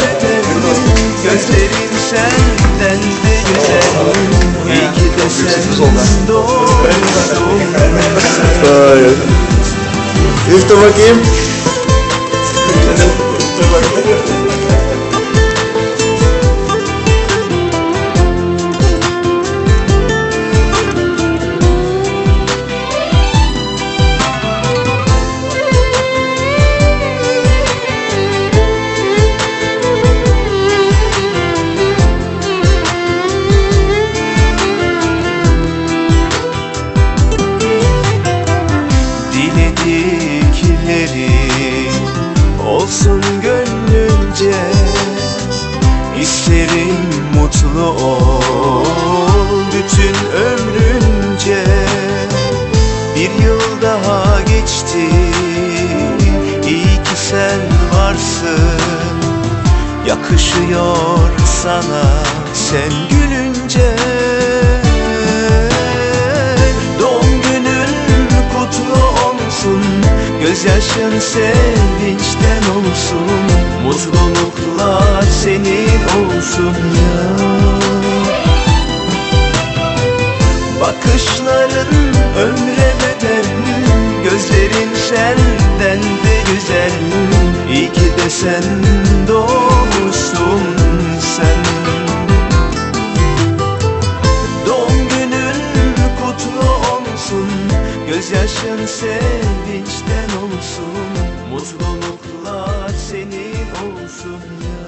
bedel Gözlerin senden de güzel İyi ki de sen Hayır. Üfle bakayım. Diledikleri olsun gönlünce. İsterim mutlu ol bütün ömrünce. Bir yıl daha geçti iyi ki sen varsın. Yakışıyor sana sen gülünce Gözyaşın sevinçten olsun Mutluluklar senin olsun ya. Bakışların ömre bedel Gözlerin senden de güzel. İyi ki de sen doğmuşsun sen. Doğum günün kutlu olsun Gözyaşın sevinçten olsun. Mutluluklar senin olsun. ya